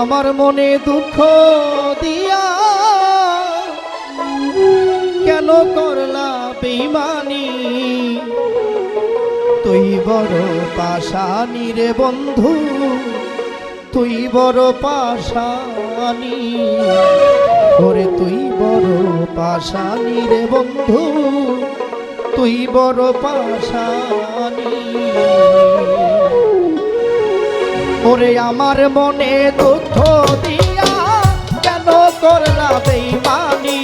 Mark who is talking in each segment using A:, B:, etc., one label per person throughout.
A: আমার মনে দুঃখ দিয়া কেন করলা বেমানি তুই বড় পাশানি রে বন্ধু, তুই বড় পাশানি ওরে তুই বড় পাশানি রে বন্ধু, তুই বড় পাশানি ওরে আমার মনে দুঃখ দিয়া কেন করলা বেইমানি?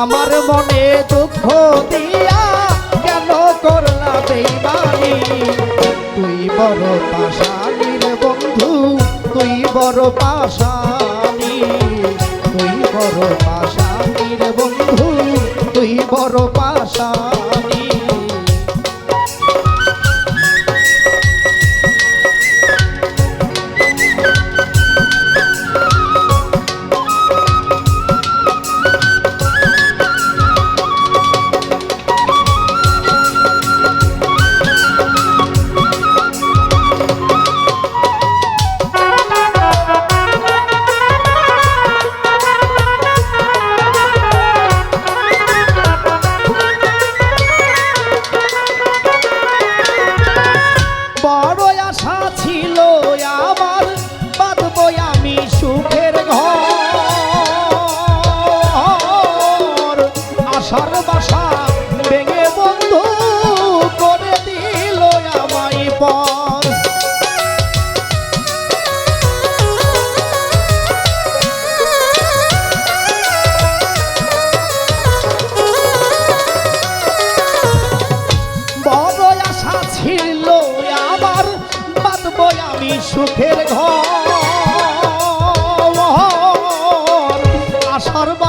A: আমার মনে দুঃখ দিয়া কেন করলা বেইমানি? তুই বড় পাশানি রে বন্ধু, তুই বড় পাশানি তুই বড় পাশানি রে বন্ধু, তুই বড় পাশানি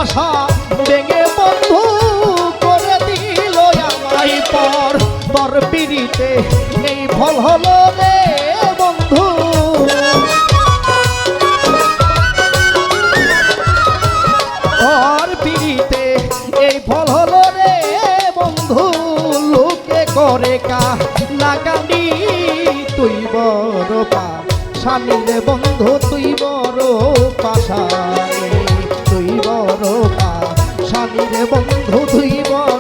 A: বাসা ভেঙে বন্ধু করে দিল আমায় পর। পর পিড়িতে এই ফল হলো রে বন্ধু। ঘর পিড়িতে এই ফল হলো রে বন্ধু। লোকে করে কা নাগানি তুই বড় পা। স্বামী রে বন্ধু, তুই বড় পাশানি বন্ধু তুই বড়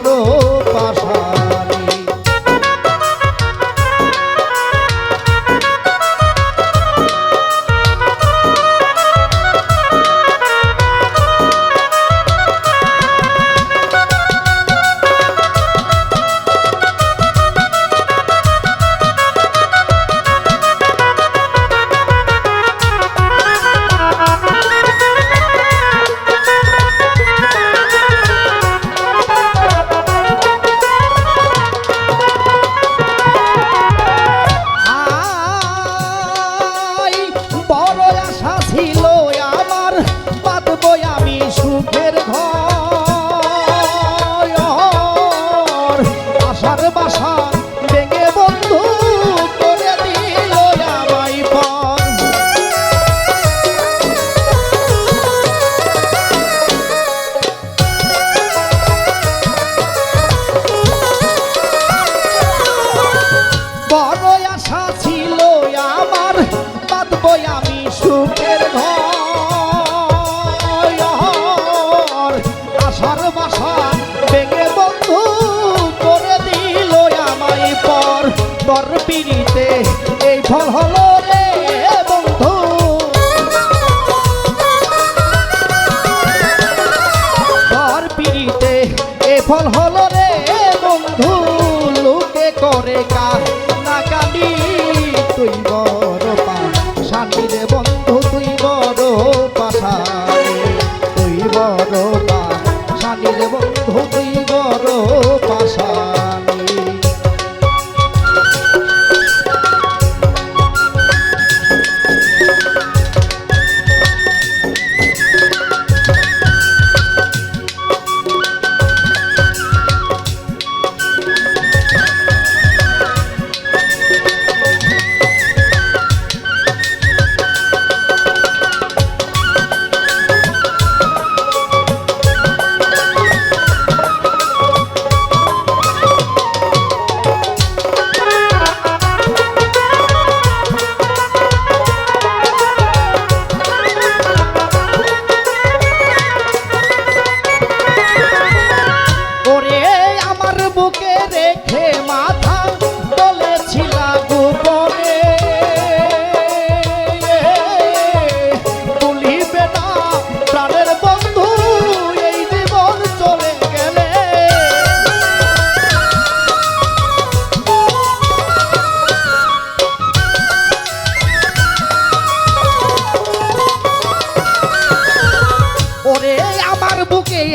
A: এই ফল হলো রে বন্ধু। তোর পিড়িতে এ ফল রে বন্ধু। লোকে করে কা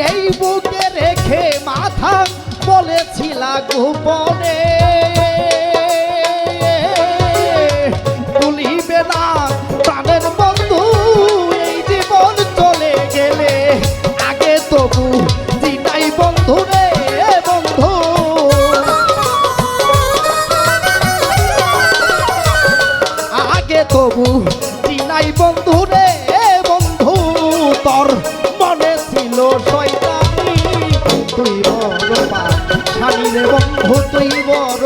A: এই বুকে রেখে মাথা বলেছিলা গোপনে। বড় পাশানি রে বন্ধু তুই বড়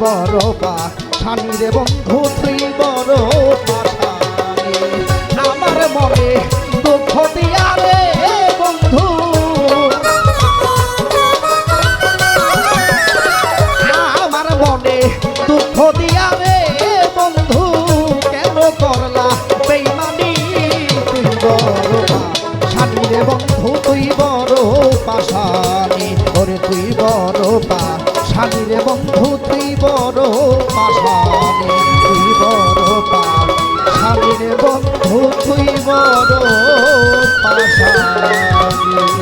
A: বড় রে বন্ধু তুই বড় আমার মনে দুঃখ দিয়া পাশানি রে বন্ধু তুই বড় পাশানি তুই বড় পাশানি রে বন্ধু তুই বড় পাশানি